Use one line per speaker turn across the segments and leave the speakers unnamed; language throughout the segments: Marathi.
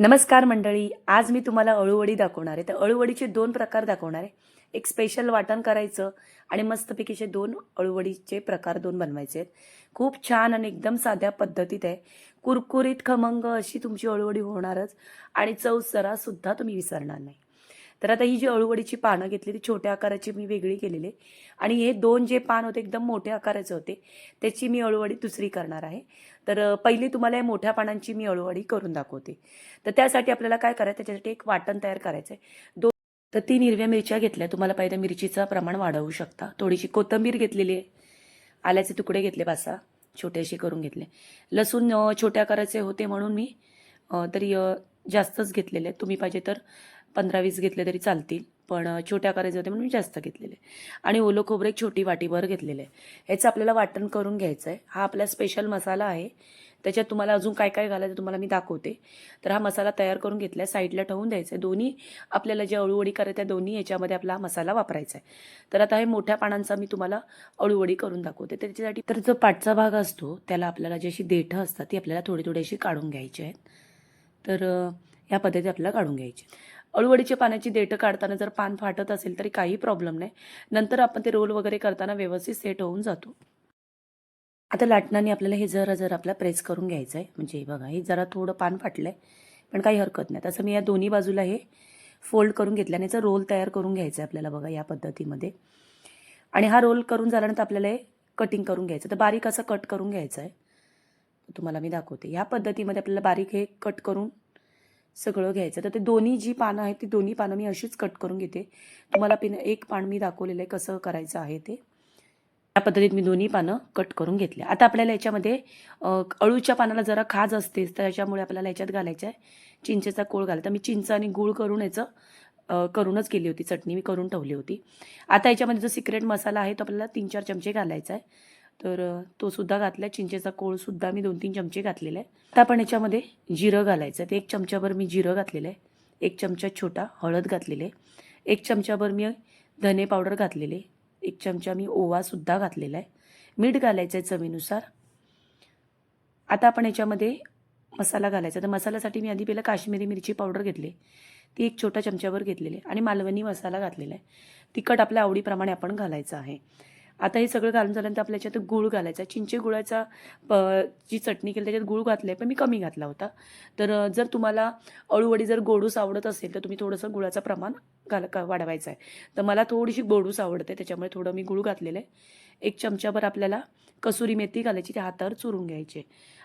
नमस्कार मंडळी आज मी तुम्हाला अळूवडी दाखवणार आहे. तर अळूवडीचे दोन प्रकार दाखवणार आहे. एक स्पेशल वाटण करायचं आणि मस्तपैकीचे दोन अळूवडीचे प्रकार दोन बनवायचे आहेत. खूप छान आणि एकदम साध्या पद्धतीत आहे. कुरकुरीत खमंग अशी तुमची अळूवडी होणारच आणि चव सरासुद्धा तुम्ही विसरणार नाही. तर आता ही जी अळूवडीची पानं घेतली ती छोट्या आकाराची मी वेगळी केलेली आहे. आणि हे दोन जे पान होते एकदम मोठ्या आकाराचे होते त्याची मी अळूवडी दुसरी करणार आहे. तर पहिली तुम्हाला या मोठ्या पानांची मी अळूवडी करून दाखवते. तर त्यासाठी आपल्याला काय करायचं त्याच्यासाठी एक वाटण तयार करायचं आहे दोन तर तीन हिरव्या मिरच्या घेतल्या तुम्हाला पाहिजे मिरचीचं प्रमाण वाढवू शकता. थोडीशी कोथिंबीर घेतलेली आहे. आल्याचे तुकडे घेतले पासा छोटेसे करून घेतले. लसूण छोट्या आकाराचे होते म्हणून मी तरी जास्तच घेतलेले तुम्ही पाहिजे तर पंधरा वीस घेतले तरी चालतील पण छोट्या करायचे होते म्हणून मी जास्त घेतलेले. आणि ओलं खोबरं एक छोटी वाटीभर घेतलेलं. आहे ह्याचं आपल्याला वाटण करून घ्यायचं आहे हा आपला स्पेशल मसाला आहे. त्याच्यात तुम्हाला अजून काय काय घालायचं तुम्हाला मी दाखवते. तर हा मसाला तयार करून घेतला साईडला ठेवून द्यायचा आहे दोन्ही आपल्याला जे अळूवडी करायचं त्या दोन्ही याच्यामध्ये आपला हा मसाला वापरायचा आहे तर आता हे मोठ्या पानांचा मी तुम्हाला अळूवडी करून दाखवते. त्याच्यासाठी तर जो पाठचा भाग असतो त्याला आपल्याला जी अशी देठं असतात ती आपल्याला थोडी थोडी अशी काढून घ्यायची आहेत. तर या ह्या पद्धती आपल्याला काढून घ्यायची अळूवडीच्या पाण्याची देठं काढताना जर पान फाटत असेल तरी काही प्रॉब्लेम नाही. नंतर आपण ते रोल वगैरे करताना व्यवस्थित सेट होऊन जातो. आता लाटणाने आपल्याला हे जरा जरा आपला प्रेस करून घ्यायचं आहे म्हणजे बघा हे जरा थोडं पान फाटलं आहे पण काही हरकत नाही. तसं मी या दोन्ही बाजूला हे फोल्ड करून घेतल्याने याचा रोल तयार करून घ्यायचा आहे आपल्याला बघा या पद्धतीमध्ये. आणि हा रोल करून झाल्यानंतर आपल्याला हे कटिंग करून घ्यायचं तर बारीक असं कट करून घ्यायचं आहे तुम्हाला मी दाखवते. ह्या पद्धतीमध्ये आपल्याला बारीक हे कट करून सगळं घ्यायचं. तर ते दोन्ही जी पानं आहेत ती दोन्ही पानं मी अशीच कट करून घेते. तुम्हाला पिन एक पान मी दाखवलेलं आहे कसं करायचं आहे ते. या पद्धतीत मी दोन्ही पानं कट करून घेतले आता आपल्याला याच्यामध्ये अळूच्या पानाला जरा खाज असतेच तर याच्यामुळे आपल्याला याच्यात घालायचं आहे. चिंचेचा कोळ घालायचा मी चिंच आणि गूळ करून याचं करूनच केली होती चटणी. मी करून ठेवली होती. आता याच्यामध्ये जो सिक्रेट मसाला आहे तो आपल्याला तीन चार चमचे घालायचा आहे. तर तोसुद्धा तो सुद्धा घातला आहे चिंचेचा कोळसुद्धा मी दोन तीन चमचे घातलेला आहे आता आपण याच्यामध्ये जिरं घालायचं आहे. ते एक चमच्याभर मी जिरं घातलेलं आहे. एक चमचा छोटा हळद घातलेले आहे. एक चमच्याभर मी धने पावडर घातलेले आहे. एक चमचा मी ओवासुद्धा घातलेला आहे. मीठ घालायचं आहे चवीनुसार. आता आपण याच्यामध्ये मसाला घालायचा तर मसाल्यासाठी मी आधी पहिलं काश्मीरी मिरची पावडर घेतली. ती एक छोटा चमच्यावर घेतलेली आहे. आणि मालवणी मसाला घातलेला आहे. तिखट आपल्या आवडीप्रमाणे आपण घालायचं आहे. आता हे सगळं घालून झाल्यानंतर आपल्या याच्यात गूळ घालायचा. चिंचे गुळाचा प जी चटणी केली त्याच्यात गूळ घातलं आहे पण मी कमी घातला होता. तर जर तुम्हाला अळूवडी जर गोडूस आवडत असेल तर तुम्ही थोडंसं गुळाचं प्रमाण घाल का वाढवायचं आहे तर मला थोडीशी गोडूस आवडते त्याच्यामुळे थोडं मी गुळ घातलेलं आहे. एक चमच्याभर आपल्याला कसुरी मेथी घालायची त्या हातावर चुरून घ्यायचे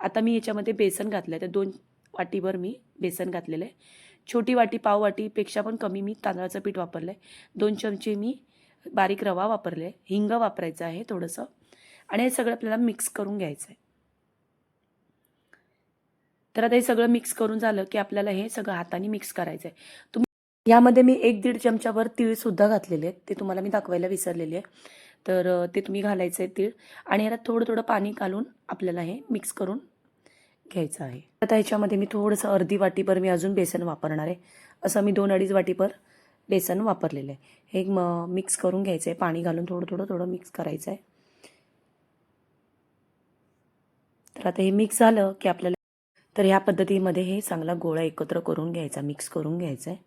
आता मी याच्यामध्ये बेसन घातलं आहे तर दोन वाटीभर मी बेसन घातलेलं आहे. छोटी वाटी पाव वाटीपेक्षा पण कमी मी तांदळाचं पीठ वापरलं आहे दोन चमचे मी बारीक रवा वापरले आहे हिंग वापरायचं आहे थोडंसं आणि हे सगळं आपल्याला मिक्स करून घ्यायचं आहे तर आता हे सगळं मिक्स करून झालं की आपल्याला हे सगळं हाताने मिक्स करायचं आहे तुम्ही यामध्ये मी एक दीड चमच्यावर तीळसुद्धा घातलेले आहेत ते तुम्हाला मी दाखवायला विसरलेले आहे. तर ते तुम्ही घालायचं आहे तीळ आणि याला थोडं थोडं पाणी घालून आपल्याला हे मिक्स करून घ्यायचं आहे. आता ह्याच्यामध्ये मी थोडंसं अर्धी वाटीभर मी अजून बेसन वापरणार आहे. असं मी दोन अडीच वाटीभर बेसन वापरलेलं आहे. हे म मिक्स करून घ्यायचं आहे पाणी घालून थोडं थोडं थोडं मिक्स करायचं आहे तर आता हे मिक्स झालं की आपल्याला तर ह्या पद्धतीमध्ये हे चांगला गोळा एकत्र करून घ्यायचा मिक्स करून घ्यायचा आहे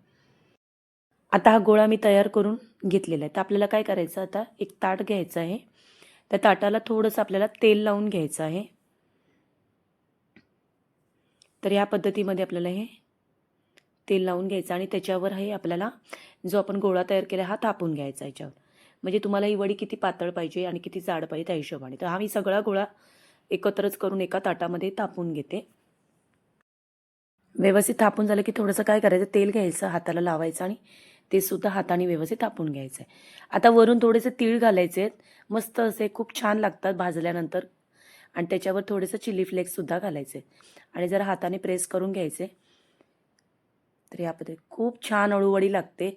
आता हा गोळा मी तयार करून घेतलेला आहे. तर आपल्याला काय करायचं आता? एक ताट घ्यायचं आहे. त्या ताटाला थोडंसं आपल्याला तेल लावून घ्यायचं आहे. तर या पद्धतीमध्ये आपल्याला हे तेल लावून घ्यायचं आणि त्याच्यावर हे आपल्याला जो आपण गोळा तयार केला हा तापून घ्यायचा याच्यावर. म्हणजे तुम्हाला ही वडी किती पातळ पाहिजे आणि किती जाड पाहिजे त्या हिशोबाने. तर हा मी सगळा गोळा एकत्रच करून एका ताटामध्ये तापून घेते. व्यवस्थित थापून झालं की थोडंसं काय करायचं तेल घ्यायचं हाताला लावायचं आणि ते सुद्धा हाताने व्यवस्थित तापून घ्यायचं आहे. आता वरून थोडेसे तीळ घालायचे आहेत. मस्त असे खूप छान लागतात भाजल्यानंतर. आणि त्याच्यावर थोडेसे चिली फ्लेक्ससुद्धा घालायचे आणि जरा हाताने प्रेस करून घ्यायचे. तर या पद्धती खूप छान अळूवडी लागते.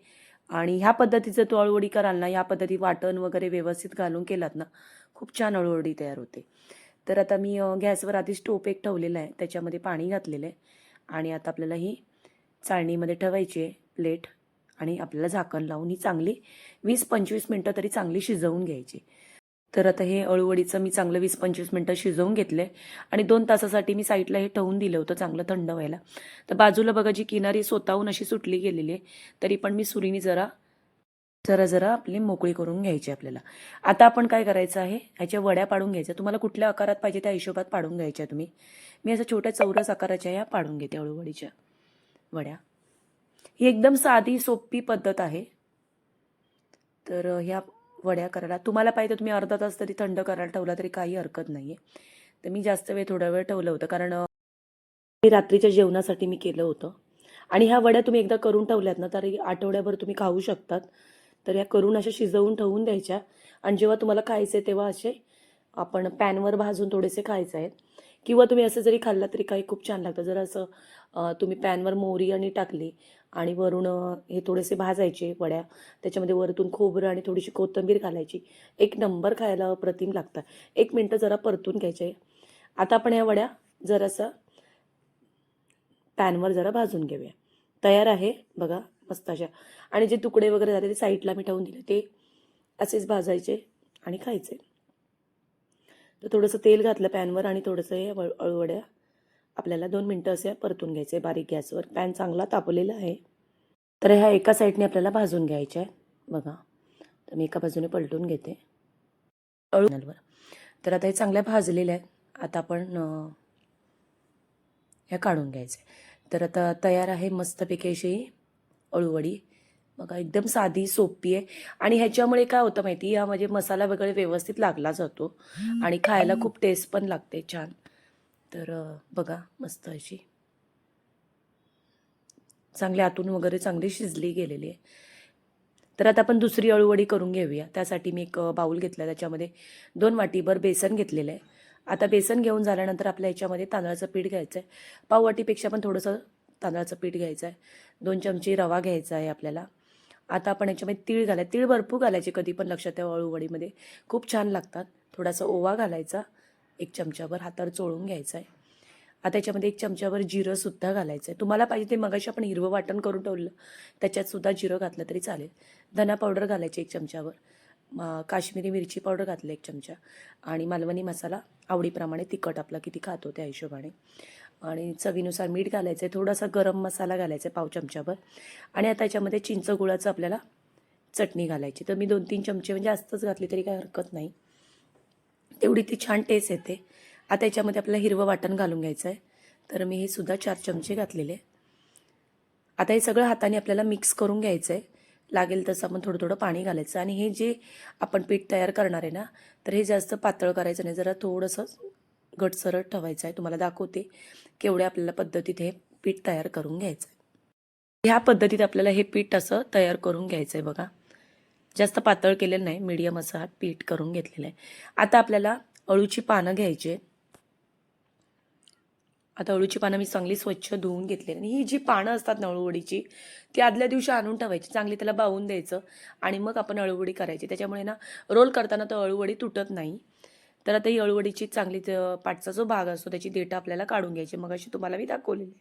आणि ह्या पद्धतीचं तू अळूवडी कराल ना ह्या पद्धती वाटण वगैरे व्यवस्थित घालून केलात ना खूप छान अळूवडी तयार होते. तर आता मी गॅसवर आधी स्टोप एक ठेवलेला आहे त्याच्यामध्ये पाणी घातलेलं आहे. आणि आता आपल्याला ही चाळणीमध्ये ठेवायची आहे प्लेट. आणि आपल्याला झाकण लावून ही चांगली वीस पंचवीस मिनटं तरी चांगली शिजवून घ्यायची तर आता हे अळूवडीचं मी चांगलं वीस पंचवीस मिनटं शिजवून घेतले आणि दोन तासासाठी मी साईडला हे ठेवून दिलं होतं चांगलं थंड व्हायला. तर बाजूला बघा जी किनारी स्वतःहून अशी सुटली गेलेली आहे तरी पण मी सुरीने जरा जरा जरा आपली मोकळी करून घ्यायची आपल्याला. आता आपण काय करायचं आहे ह्याच्या वड्या पाडून घ्यायच्या. तुम्हाला कुठल्या आकारात पाहिजे त्या हिशोबात पाडून घ्यायच्या तुम्ही. मी असं छोट्या चौरस आकाराच्या ह्या पाडून घेते अळूवडीच्या वड्या. ही एकदम साधी सोपी पद्धत आहे. तर ह्या वड्या करायला. तुम्हाला पाहिजे तर तुम्ही अर्धा तास तरी थंड करायला ठेवला तरी काही हरकत नाही आहे तर मी जास्त वेळ थोडा वेळ ठेवलं होतं. कारण रात्रीच्या जेवणासाठी मी केलं होतं. आणि ह्या वड्या तुम्ही एकदा करून ठेवल्यात ना तरी आठवड्याभर तुम्ही खाऊ शकतात. तर या करून अशा शिजवून ठेवून द्यायच्या. आणि जेव्हा तुम्हाला खायचे तेव्हा असे आपण पॅनवर भाजून थोडेसे खायचे आहेत. किंवा तुम्ही असं जरी खाल्लं तरी काही खूप छान लागतं. जर असं तुम्ही पॅनवर मोहरी आणि टाकली आणि वरून हे थोडेसे भाजायचे वड्या त्याच्यामध्ये वरतून खोबरं आणि थोडीशी कोथिंबीर घालायची. एक नंबर खायला अप्रतिम लागतं एक मिनटं जरा परतून घ्यायचे. आता आपण ह्या वड्या जरासं पॅनवर जरा भाजून घेऊया. तयार आहे बघा मस्त अशा. आणि जे तुकडे वगैरे झाले ते साईडला मी ठेवून दिले. ते असेच भाजायचे आणि खायचे. तर थोडंसं तेल घातलं पॅनवर आणि थोडंसं हे वळ- अळूवड्या. आपल्याला दोन मिनटं असे परतून घ्यायचे बारीक गॅसवर. पॅन चांगला तापलेला आहे. तर ह्या एका साईडने आपल्याला भाजून घ्यायच्या आहे. बघा. तर मी एका बाजूने पलटून घेते. अळूवर तर आता हे चांगल्या भाजलेल्या आहेत. आता आपण ह्या काढून घ्यायचे तर आता तयार आहे मस्तपैकी अशी अळूवडी. बघा एकदम साधी सोपी आहे. आणि ह्याच्यामुळे काय होतं माहिती यामध्ये मसाला वगैरे व्यवस्थित लागला जातो. आणि खायला खूप टेस्ट पण लागते छान. तर बघा मस्त अशी. चांगली आतून वगैरे चांगली शिजली गेलेली आहे. तर आता आपण दुसरी अळूवडी करून घेऊया. त्यासाठी मी एक बाऊल घेतला त्याच्यामध्ये दोन वाटीभर बेसन घेतलेलं आहे. आता बेसन घेऊन झाल्यानंतर आपल्या याच्यामध्ये तांदळाचं पीठ घ्यायचं आहे. पाव वाटीपेक्षा पण थोडंसं तांदळाचं पीठ घ्यायचं आहे. दोन चमचे रवा घ्यायचा आहे आपल्याला. आता आपण याच्यामध्ये तीळ घालाय तीळ भरपूर घालायचे कधी पण लक्षात ठेवा अळूवडीमध्ये खूप छान लागतात. थोडासा ओवा घालायचा. एक चमच्यावर हातावर चोळून घ्यायचा आहे आता याच्यामध्ये एक चमच्यावर जिरंसुद्धा घालायचं आहे तुम्हाला पाहिजे ते मगाशी आपण हिरवं वाटण करून ठेवलं. त्याच्यात सुद्धा जिरं घातलं तरी चालेल. धना पावडर घालायची एक चमच्यावर काश्मीरी मिरची पावडर घातलं एक चमचा. आणि मालवणी मसाला आवडीप्रमाणे तिखट आपला किती खातो त्या हिशोबाने. आणि चवीनुसार मीठ घालायचं आहे थोडासा गरम मसाला घालायचा आहे पाव चमच्याभर आणि आता याच्यामध्ये चिंच गुळाचं आपल्याला चटणी घालायची. तर मी दोन तीन चमचे म्हणजे जास्तच घातली तरी काही हरकत नाही. तेवढी ती छान टेस्ट येते. आता याच्यामध्ये आपल्याला हिरवं वाटण घालून घ्यायचं आहे तर मी हे सुद्धा चार चमचे घातलेले. आता हे सगळं हाताने आपल्याला मिक्स करून घ्यायचं आहे लागेल तसं आपण थोडं थोडं पाणी घालायचं. आणि हे जे आपण पीठ तयार करणार आहे ना तर हे जास्त पातळ करायचं नाही. जरा थोडंसं घटसरट ठेवायचं आहे. तुम्हाला दाखवते केवढ्या आपल्याला पद्धतीत हे पीठ तयार करून घ्यायचं आहे ह्या पद्धतीत आपल्याला हे पीठ असं तयार करून घ्यायचं आहे बघा. जास्त पातळ केलेलं नाही मीडियम असं हा पीठ करून घेतलेलं आहे. आता आपल्याला अळूची पानं घ्यायची आहेत. आता अळूची पानं मी चांगली स्वच्छ धुवून घेतली आणि ही जी पानं असतात ना अळूवडीची ती आदल्या दिवशी आणून ठेवायची. चांगली त्याला बावून द्यायचं आणि मग आपण अळूवडी करायची. त्याच्यामुळे ना रोल करताना तो अळूवडी तुटत नाही. तर आता ही अळूवडीची चांगली पाठचा जो भाग असतो त्याची देठं आपल्याला काढून घ्यायची. मग अशी तुम्हाला मी दाखवलेली आहे.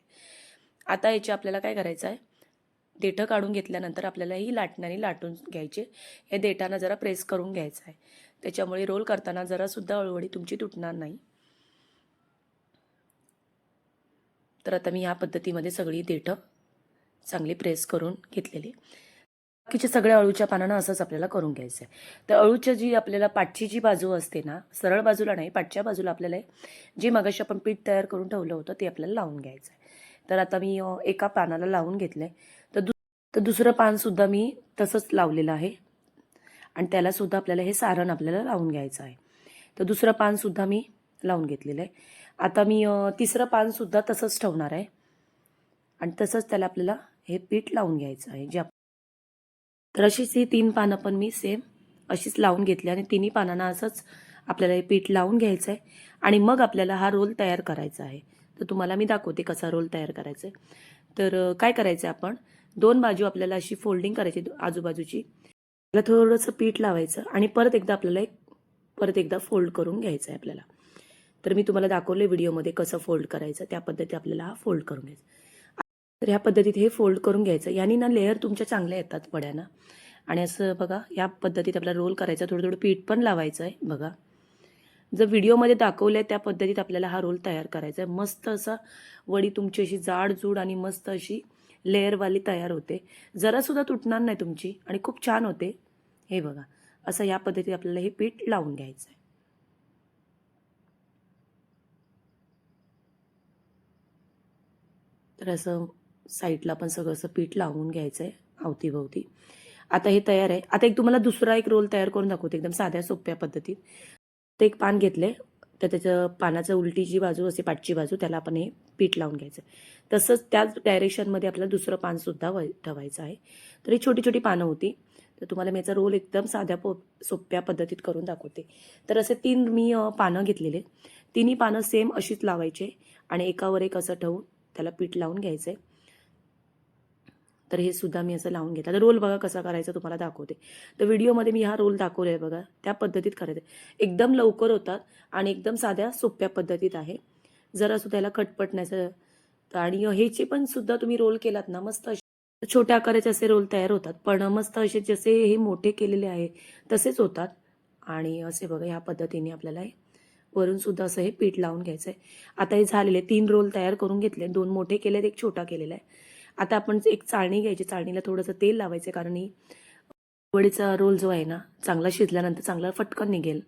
आता याची आपल्याला काय करायचं आहे? देठं काढून घेतल्यानंतर आपल्याला ही लाटण्याने लाटून घ्यायचे. हे देठांना जरा प्रेस करून घ्यायचं आहे. त्याच्यामुळे रोल करताना जरासुद्धा अळूवडी तुमची तुटणार नाही. तर आता मी ह्या पद्धतीमध्ये सगळी देठं चांगली प्रेस करून घेतलेली बाकीच्या सगळ्या अळूच्या पानानं असंच आपल्याला करून घ्यायचं आहे तर अळूच्या जी आपल्याला पाठची जी बाजू असते ना सरळ बाजूला नाही पाठच्या बाजूला आपल्याला जे मगाशी आपण पीठ तयार करून ठेवलं होतं ते आपल्याला लावून घ्यायचं आहे तर आता मी एका पानाला लावून घेतलं आहे तर दु तर दुसरं पानसुद्धा मी तसंच लावलेलं आहे. आणि त्यालासुद्धा आपल्याला हे सारण आपल्याला लावून घ्यायचं आहे. तर दुसरं पानसुद्धा मी लावून घेतलेलं आहे. आता मी तिसरं पानसुद्धा तसंच ठेवणार आहे. आणि तसंच त्याला आपल्याला हे पीठ लावून घ्यायचं आहे जे तर अशीच ही तीन पानं पण मी सेम अशीच लावून घेतली आणि तिन्ही पानांना असंच आपल्याला हे पीठ लावून घ्यायचं आहे आणि मग आपल्याला हा रोल तयार करायचा आहे. तर तुम्हाला मी दाखवते कसा रोल तयार करायचा आहे तर काय करायचं आहे आपण? दोन बाजू आपल्याला अशी फोल्डिंग करायची आजूबाजूची. त्याला थोडंसं पीठ लावायचं आणि परत एकदा आपल्याला एक परत एकदा फोल्ड करून घ्यायचं आहे आपल्याला. तर मी तुम्हाला दाखवले व्हिडिओमध्ये कसं फोल्ड करायचं. त्या पद्धती आपल्याला हा फोल्ड करून घ्यायचा. तर ह्या पद्धतीत हे फोल्ड करून घ्यायचं. याने ना लेअर तुमच्या चांगल्या येतात वड्याना. आणि असं बघा या पद्धतीत आपल्याला रोल करायचा थोडं थोडं पीठ पण लावायचं आहे बघा. जर व्हिडिओमध्ये दाखवलं आहे त्या पद्धतीत आपल्याला हा रोल तयार करायचा आहे मस्त असा वडी तुमची अशी जाडजूड आणि मस्त अशी लेअरवाली तयार होते. जरासुद्धा तुटणार नाही तुमची आणि खूप छान होते. हे बघा असं या पद्धतीत आपल्याला हे पीठ लावून घ्यायचं आहे तर असं साईडला पण सगळं असं पीठ लावून घ्यायचं आहे अवतीभवती आता हे तयार आहे. आता एक तुम्हाला दुसरा एक रोल तयार करून दाखवते एकदम साध्या सोप्या पद्धतीत. ते एक पान घेतले तर त्याचं पानाचं उलटी जी बाजू असे पाठची बाजू त्याला आपण हे पीठ लावून घ्यायचं. तसंच त्याच डायरेक्शनमध्ये आपल्याला दुसरं पानसुद्धा व ठेवायचं आहे. तर ही छोटी छोटी पानं होती. तर तुम्हाला मी याचा रोल एकदम साध्या पो सोप्या पद्धतीत करून दाखवते. तर असे तीन मी पानं घेतलेले. तिन्ही पानं सेम अशीच लावायचे आणि एकावर एक असं ठेवून त्याला पीठ लावून घ्यायचं आहे तर हे सुद्धा मी असं लावून घेतलं. तर रोल बघा कसा करायचा तुम्हाला दाखवते. तर व्हिडिओमध्ये मी हा रोल दाखवला आहे बघा. त्या पद्धतीत करायचं. आहे. एकदम लवकर होतात आणि एकदम साध्या सोप्या पद्धतीत आहे. जरा सुद्धा याला खटपट नाही आणि ह्याचे पण सुद्धा तुम्ही रोल केलात ना मस्त असे छोट्या आकाराचे असे रोल तयार होतात. पण मस्त असे जसे हे मोठे केलेले आहे तसेच होतात. आणि असे बघा ह्या पद्धतीने आपल्याला हे वरून सुद्धा असं हे पीठ लावून घ्यायचं आहे आता हे झालेले तीन रोल तयार करून घेतले. दोन मोठे केलेत एक छोटा केलेला आहे. आता आपण एक चाळणी घ्यायची चाळणीला थोडंसं तेल लावायचं कारण ही वडीचा रोल जो आहे ना चांगला शिजल्यानंतर चांगला फटकन निघेल.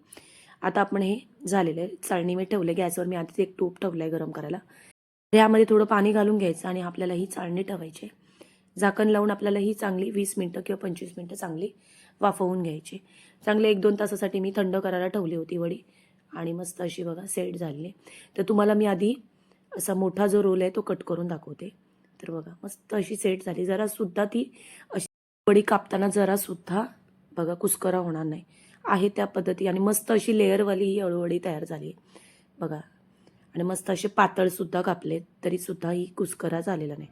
आता आपण हे झालेलं आहे. चाळणी मी ठेवलं गॅसवर मी आधीच एक टोप ठेवलं आहे गरम करायला. ह्यामध्ये यामध्ये थोडं पाणी घालून घ्यायचं आणि आपल्याला ही चाळणी ठेवायची आहे. झाकण लावून आपल्याला ही चांगली वीस मिनटं किंवा पंचवीस मिनटं चांगली वाफवून घ्यायची. चांगले एक दोन तासासाठी मी थंड करायला ठेवली होती वडी आणि मस्त अशी बघा सेट झालेली तर तुम्हाला मी आधी असा मोठा जो रोल आहे तो कट करून दाखवते. तर बघा मस्त अशी सेट झाली. जरा सुद्धा ती अशी वडी कापताना जरा सुद्धा बघा कुस्करा होणार नाही. आहे त्या पद्धती आणि मस्त अशी लेअरवाली ही अळूवडी तयार झाली बघा. आणि मस्त असे पातळ सुद्धा कापले तरी सुद्धा ही कुस्करा झालेला नाही.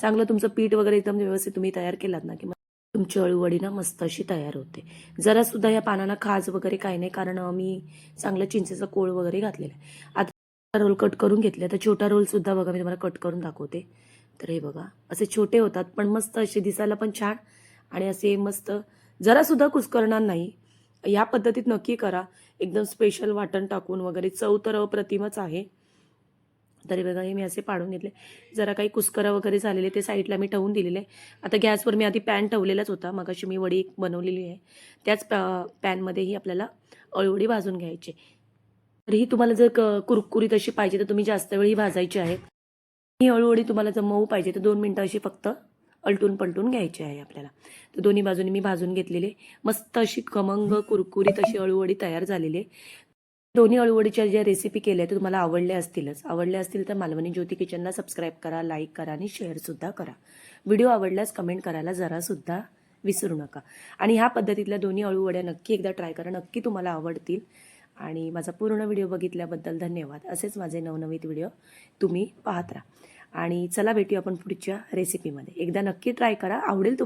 चांगलं तुमचं पीठ वगैरे एकदम व्यवस्थित तुम्ही तयार केलात ना की तुमची अळूवडी ना मस्त अशी तयार होते. जरा सुद्धा या पानांना खाज वगैरे काही नाही कारण मी चांगलं चिंचेचा कोळ वगैरे घातलेला आहे. आता रोल कट करून घेतले तर छोटा रोल सुद्धा बघा मी तुम्हाला कट करून दाखवते. तर हे बघा असे छोटे होतात पण मस्त असे दिसायला पण छान. आणि असे मस्त जरासुद्धा कुसकरणार कुस्करणार नाही. या पद्धतीत नक्की करा. एकदम स्पेशल वाटण टाकून वगैरे. चव तर अप्रतिमच आहे. तरी बघा हे मी असे पाडून घेतले. जरा काही कुस्करा वगैरे झालेले ते साईडला मी ठेवून दिलेले. आता गॅसवर मी आधी पॅन ठेवलेलाच होता. मग अशी मी वडी बनवलेली आहे. त्याच पॅ पॅनमध्येही आपल्याला अळीवडी भाजून घ्यायची. तर ही तुम्हाला जर क- कुरकुरीत अशी पाहिजे तर तुम्ही जास्त वेळ ही भाजायची आहे. ही हळूहळू तुम्हाला जमवू पाहिजे. तर दोन मिनटं अशी फक्त अलटून पलटून घ्यायची आहे आपल्याला. तर दोन्ही बाजूंनी मी भाजून घेतलेले. मस्त अशी खमंग कुरकुरीत अशी अळूवडी तयार झालेली आहे. दोन्ही अळूवडीच्या ज्या रेसिपी केल्या त्या तुम्हाला आवडल्या असतीलच. आवडल्या असतील तर मालवणी ज्योती किचनला सबस्क्राईब करा लाईक करा आणि शेअरसुद्धा करा. व्हिडिओ आवडल्यास कमेंट करायला जरासुद्धा विसरू नका. आणि ह्या पद्धतीतल्या दोन्ही अळूवड्या नक्की एकदा ट्राय करा. नक्की तुम्हाला आवडतील. आणि माझा पूर्ण व्हिडिओ बघितल्याबद्दल धन्यवाद. असेच माझे नवनवीन व्हिडिओ तुम्ही पाहत राहा. आणि चला भेटू आपण पुढच्या रेसिपीमध्ये एकदा नक्की ट्राय करा. आवडेल तुम्हाला